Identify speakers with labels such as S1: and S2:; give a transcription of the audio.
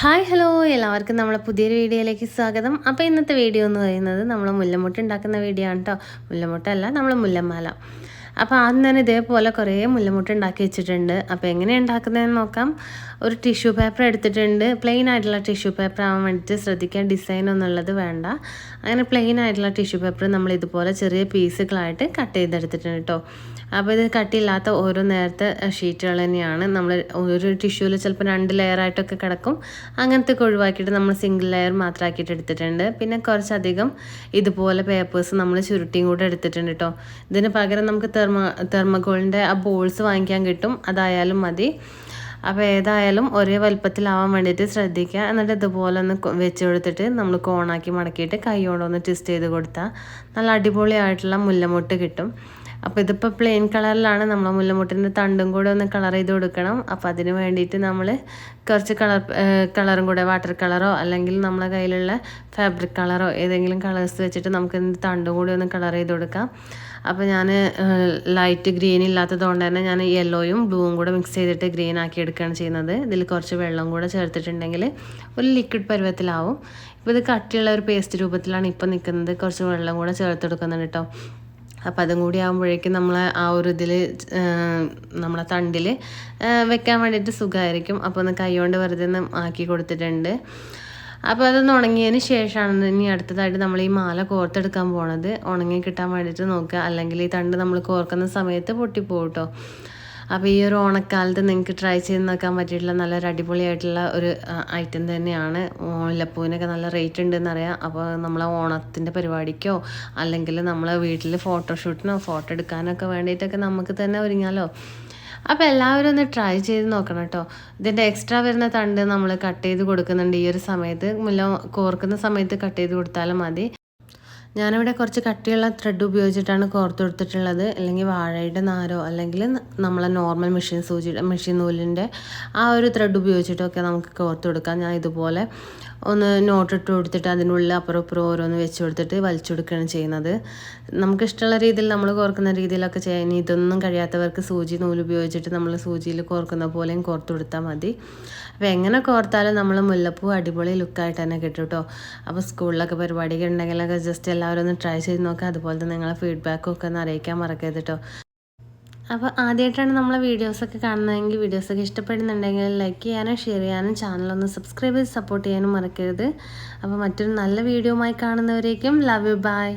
S1: Hi hello. എല്ലാവർക്കും നമ്മളെ പുതിയൊരു വീഡിയോയിലേക്ക് സ്വാഗതം. അപ്പോൾ ഇന്നത്തെ വീഡിയോ എന്ന് പറയുന്നത് നമ്മൾ മുല്ലമുട്ട ഉണ്ടാക്കുന്ന വീഡിയോ ആണ് കേട്ടോ മുല്ലമുട്ട അല്ല നമ്മൾ മുല്ലമാല. അപ്പോൾ ആദ്യം തന്നെ ഇതേപോലെ കുറേ മുല്ലമുട്ട ഉണ്ടാക്കി വെച്ചിട്ടുണ്ട്. അപ്പോൾ എങ്ങനെ ഉണ്ടാക്കുന്നതെന്ന് നോക്കാം. ഒരു ടിഷ്യൂ പേപ്പർ എടുത്തിട്ടുണ്ട്. പ്ലെയിൻ ആയിട്ടുള്ള ടിഷ്യൂ പേപ്പർ ആവാൻ വേണ്ടിയിട്ട് ശ്രദ്ധിക്കാൻ ഡിസൈൻ ഒന്നുള്ളത് വേണ്ട. അങ്ങനെ പ്ലെയിൻ ആയിട്ടുള്ള ടിഷ്യൂ പേപ്പർ നമ്മൾ ഇതുപോലെ ചെറിയ പീസുകളായിട്ട് കട്ട് ചെയ്തെടുത്തിട്ടുണ്ട് കേട്ടോ അപ്പോൾ ഇത് കട്ടിയില്ലാത്ത ഓരോ നേരത്തെ ഷീറ്റുകൾ തന്നെയാണ്. നമ്മൾ ഒരു ടിഷ്യൂവിൽ ചിലപ്പോൾ രണ്ട് ലെയറായിട്ടൊക്കെ കിടക്കും. അങ്ങനത്തെ ഒക്കെ ഒഴിവാക്കിയിട്ട് നമ്മൾ സിംഗിൾ ലെയർ മാത്രമാക്കിയിട്ട് എടുത്തിട്ടുണ്ട്. പിന്നെ കുറച്ചധികം ഇതുപോലെ പേപ്പേഴ്സ് നമ്മൾ ചുരുട്ടിയും കൂടെ എടുത്തിട്ടുണ്ട് കേട്ടോ ഇതിന് പകരം നമുക്ക് തെർമ തെർമകോളിന്റെ ആ ബോൾസ് വാങ്ങിക്കാൻ കിട്ടും. അതായാലും മതി. അപ്പോൾ ഏതായാലും ഒരേ വലുപ്പത്തിലാവാൻ വേണ്ടിയിട്ട് ശ്രദ്ധിക്കുക. എന്നിട്ട് ഇതുപോലെ ഒന്ന് വെച്ച് കൊടുത്തിട്ട് നമ്മൾ കോണാക്കി മടക്കിയിട്ട് കൈ കൊണ്ടൊന്ന് ട്വിസ്റ്റ് ചെയ്ത് കൊടുത്താൽ നല്ല അടിപൊളിയായിട്ടുള്ള മുല്ലമൊട്ട് കിട്ടും. അപ്പോൾ ഇതിപ്പോൾ പ്ലെയിൻ കളറിലാണ് നമ്മൾ മുല്ലമുട്ടിന്റെ തണ്ടും കൂടെ ഒന്ന് കളർ ചെയ്ത് കൊടുക്കണം. അപ്പോൾ അതിന് വേണ്ടിയിട്ട് നമ്മൾ കുറച്ച് കളർ കളറും കൂടെ വാട്ടർ കളറോ അല്ലെങ്കിൽ നമ്മളെ കയ്യിലുള്ള ഫാബ്രിക് കളറോ ഏതെങ്കിലും കളേഴ്സ് വെച്ചിട്ട് നമുക്ക് തണ്ടും കൂടി ഒന്ന് കളർ ചെയ്ത് കൊടുക്കാം. അപ്പോൾ ഞാൻ ലൈറ്റ് ഗ്രീൻ ഇല്ലാത്തതുകൊണ്ട് തന്നെ ഞാൻ യെല്ലോയും ബ്ലൂവും കൂടെ മിക്സ് ചെയ്തിട്ട് ഗ്രീൻ ആക്കി എടുക്കുകയാണ് ചെയ്യുന്നത്. ഇതിൽ കുറച്ച് വെള്ളം കൂടെ ചേർത്തിട്ടുണ്ടെങ്കിൽ ഒരു ലിക്വിഡ് പരുവത്തിലാവും. ഇപ്പോൾ ഇത് കട്ടിയുള്ള ഒരു പേസ്റ്റ് രൂപത്തിലാണ് ഇപ്പോൾ നിൽക്കുന്നത് കുറച്ച് വെള്ളം കൂടെ ചേർത്തെടുക്കുന്നുണ്ട് കേട്ടോ അപ്പോൾ അതും കൂടി ആകുമ്പോഴേക്കും നമ്മൾ ആ ഒരു ഇതിൽ നമ്മളെ തണ്ടിൽ വെക്കാൻ വേണ്ടിയിട്ട് സുഖമായിരിക്കും. അപ്പോൾ ഒന്ന് കൈ കൊണ്ട് വെറുതെ ഒന്ന് ആക്കി കൊടുത്തിട്ടുണ്ട്. അപ്പോൾ അതൊന്ന് ഉണങ്ങിയതിന് ശേഷമാണ് ഇനി അടുത്തതായിട്ട് നമ്മൾ ഈ മാല കോർത്തെടുക്കാൻ പോണത്. ഉണങ്ങി കിട്ടാൻ വേണ്ടിയിട്ട് നോക്കുക. അല്ലെങ്കിൽ ഈ തണ്ട് നമ്മൾ കോർക്കുന്ന സമയത്ത് പൊട്ടിപ്പോകും കേട്ടോ അപ്പോൾ ഈ ഒരു ഓണക്കാലത്ത് നിങ്ങൾക്ക് ട്രൈ ചെയ്ത് നോക്കാൻ പറ്റിയിട്ടുള്ള നല്ലൊരു അടിപൊളിയായിട്ടുള്ള ഒരു ഐറ്റം തന്നെയാണ്. മുല്ലപ്പൂവിനൊക്കെ നല്ല റേറ്റ് ഉണ്ടെന്ന് അറിയാം. അപ്പോൾ നമ്മളെ ഓണത്തിന്റെ പരിപാടിക്കോ അല്ലെങ്കിൽ നമ്മളെ വീട്ടിൽ ഫോട്ടോഷൂട്ടിനോ ഫോട്ടോ എടുക്കാനൊക്കെ വേണ്ടിയിട്ടൊക്കെ നമുക്ക് തന്നെ ഒരുങ്ങാലോ? അപ്പോൾ എല്ലാവരും ഒന്ന് ട്രൈ ചെയ്ത് നോക്കണം കേട്ടോ ഇതിന്റെ എക്സ്ട്രാ വരുന്ന തണ്ട് നമ്മൾ കട്ട് ചെയ്ത് കൊടുക്കുന്നുണ്ട് ഈ ഒരു സമയത്ത്. മുല്ല കോർക്കുന്ന സമയത്ത് കട്ട് ചെയ്ത് കൊടുത്താലും മതി. ഞാനിവിടെ കുറച്ച് കട്ടിയുള്ള ത്രെഡ് ഉപയോഗിച്ചിട്ടാണ് കോർത്ത് കൊടുത്തിട്ടുള്ളത്. അല്ലെങ്കിൽ വാഴയുടെ നാരോ അല്ലെങ്കിൽ നമ്മളെ നോർമൽ മെഷീൻ സൂചി മെഷീൻ നൂലിന്റെ ആ ഒരു ത്രെഡ് ഉപയോഗിച്ചിട്ടൊക്കെ നമുക്ക് കോർത്ത് കൊടുക്കാം. ഞാൻ ഇതുപോലെ ഒന്ന് നോട്ട് ഇട്ട് കൊടുത്തിട്ട് അതിനുള്ളിൽ അപ്പുറം ഇപ്പുറം ഓരോന്ന് വെച്ച് കൊടുത്തിട്ട് വലിച്ചു കൊടുക്കുകയാണ് ചെയ്യുന്നത്. നമുക്ക് ഇഷ്ടമുള്ള രീതിയിൽ നമ്മൾ കോർക്കുന്ന രീതിയിലൊക്കെ ചെയ്യാൻ ഇതൊന്നും കഴിയാത്തവർക്ക് സൂചി നൂൽ ഉപയോഗിച്ചിട്ട് നമ്മൾ സൂചിയിൽ കോർക്കുന്ന പോലെയും കോർത്ത് കൊടുത്താൽ മതി. അപ്പോൾ എങ്ങനെ കോർത്താലും നമ്മൾ മുല്ലപ്പൂ അടിപൊളി ലുക്കായിട്ട് തന്നെ കിട്ടും കേട്ടോ അപ്പോൾ സ്കൂളിലൊക്കെ പരിപാടിയൊക്കെ ഉണ്ടെങ്കിലൊക്കെ ജസ്റ്റ് എല്ലാവരും ഒന്ന് ട്രൈ ചെയ്ത് നോക്കുക അതുപോലെ തന്നെ നിങ്ങളെ ഫീഡ്ബാക്കും ഒക്കെ ഒന്ന് അറിയിക്കാൻ മറക്കരുത് കേട്ടോ അപ്പോൾ ആദ്യമായിട്ടാണ് നമ്മളെ വീഡിയോസൊക്കെ കാണുന്നതെങ്കിൽ വീഡിയോസൊക്കെ ഇഷ്ടപ്പെടുന്നുണ്ടെങ്കിൽ ലൈക്ക് ചെയ്യാനും ഷെയർ ചെയ്യാനും ചാനലൊന്ന് സബ്സ്ക്രൈബ് ചെയ്ത് സപ്പോർട്ട് ചെയ്യാനും മറക്കരുത്. അപ്പോൾ മറ്റൊരു നല്ല വീഡിയോ കാണുന്നവരേക്കും ലവ് യു ബൈ